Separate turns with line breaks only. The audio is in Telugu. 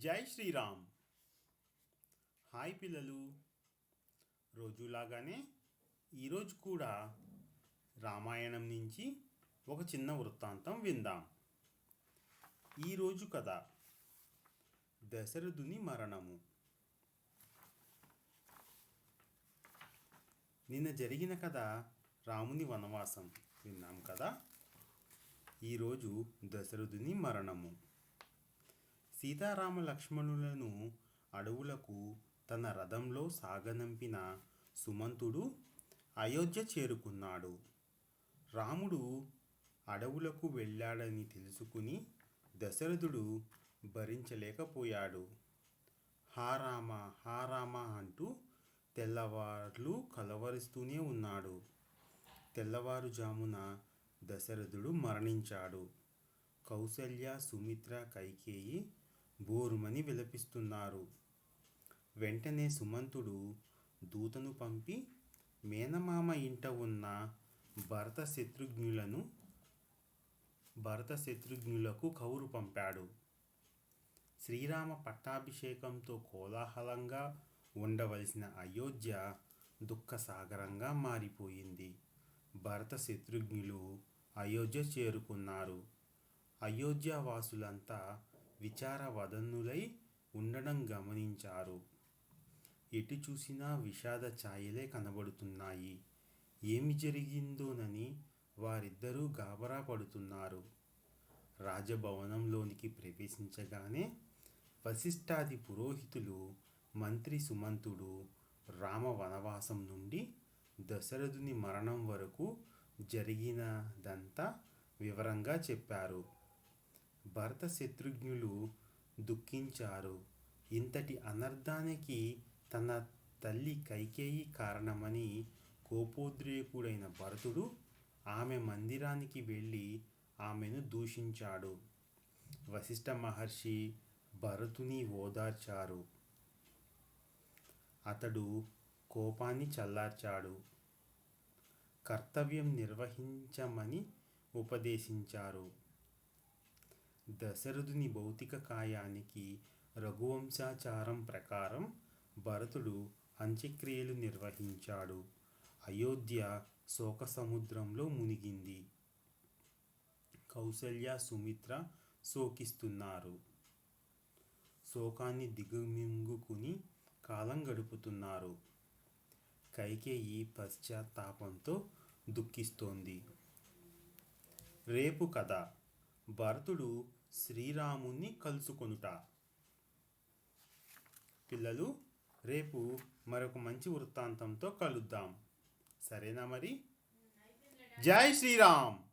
జై శ్రీరామ్. హాయ్ పిల్లలు. రోజులాగానే ఈరోజు కూడా రామాయణం నుంచి ఒక చిన్న వృత్తాంతం విందాం. ఈరోజు కథ దశరథుని మరణము. నిన్న జరిగిన కథ రాముని వనవాసం. విన్నాం కదా? ఈరోజు దశరథుని మరణము. సీతారామ లక్ష్మణులను అడవులకు తన రథంలో సాగనంపిన సుమంతుడు అయోధ్య చేరుకున్నాడు. రాముడు అడవులకు వెళ్ళాడని తెలుసుకుని దశరథుడు భరించలేకపోయాడు. హా రామ హా రామ అంటూ తెల్లవార్లు కలవరిస్తూనే ఉన్నాడు. తెల్లవారుజామున దశరథుడు మరణించాడు. కౌసల్య సుమిత్ర కైకేయి బోరుమని విలపిస్తున్నారు. వెంటనే సుమంతుడు దూతను పంపి మేనమామ ఇంట ఉన్న భరత శత్రుఘ్నులను భరత శత్రుఘ్నులకు కౌరు పంపాడు. శ్రీరామ పట్టాభిషేకంతో కోలాహలంగా ఉండవలసిన అయోధ్య దుఃఖసాగరంగా మారిపోయింది. భరత శత్రుఘ్నులు అయోధ్య చేరుకున్నారు. అయోధ్య వాసులంతా విచారవదనులై ఉండడం గమనించారు. ఎటు చూసినా విషాద ఛాయలే కనబడుతున్నాయి. ఏమి జరిగిందోనని వారిద్దరూ గాబరా పడుతున్నారు. రాజభవనంలోనికి ప్రవేశించగానే వశిష్ఠాది పురోహితులు మంత్రి సుమంతుడు రామ వనవాసం నుండి దశరథుని మరణం వరకు జరిగినదంతా వివరంగా చెప్పారు. భరత శత్రుఘ్నులు దుఃఖించారు. ఇంతటి అనర్థానికి తన తల్లి కైకేయి కారణమని కోపోద్రేకుడైన భరతుడు ఆమె మందిరానికి వెళ్ళి ఆమెను దూషించాడు. వశిష్ఠ మహర్షి భరతుని ఓదార్చారు. అతడు కోపాన్ని చల్లార్చాడు. కర్తవ్యం నిర్వహించమని ఉపదేశించారు. దశరథుని భౌతిక కాయానికి రఘువంశాచారం ప్రకారం భరతుడు అంత్యక్రియలు నిర్వహించాడు. అయోధ్య శోక సముద్రంలో మునిగింది. కౌసల్య సుమిత్ర శోకిస్తున్నారు. శోకాన్ని దిగుమింగుకుని కాలం గడుపుతున్నారు. కైకేయి పశ్చాత్తాపంతో దుఃఖిస్తోంది. రేపు కథ. భరతుడు శ్రీరాముని కలుసుకొనుట. పిల్లలు రేపు మరొక మంచి వృత్తాంతంతో కలుద్దాం. సరేనా మరి? జై శ్రీరామ్!